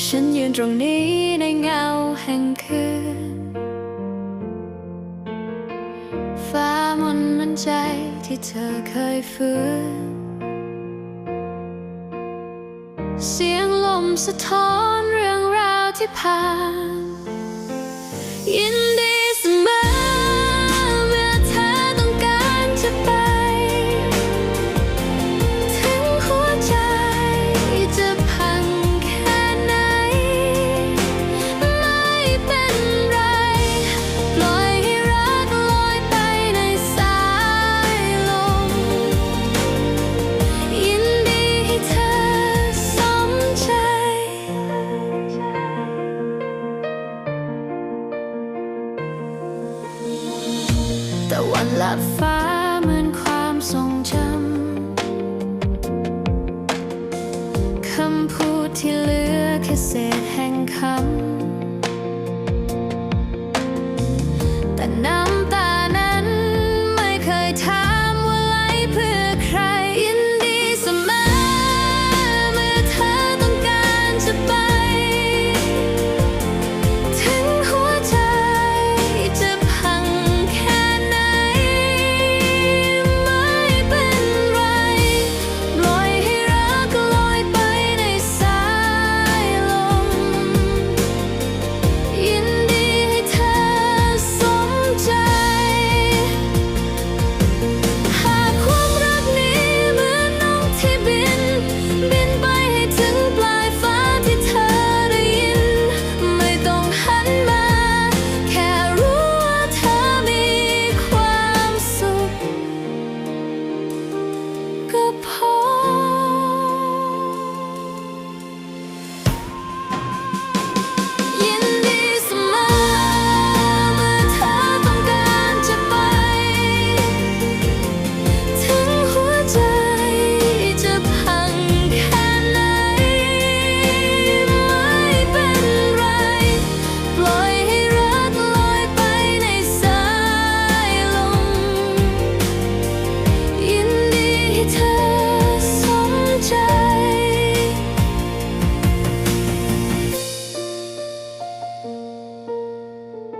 ฉันยืนตรงนี้ในเงาแห่งคืน ฟ้ามนต์มันใจที่เธอเคยฝืน เสียงลมสะท้อนเรื่องราวที่ผ่าน ตะวันลับฟ้าเหมือนความทรงจำคำพูดที่เหลือแค่เศษแห่งคำ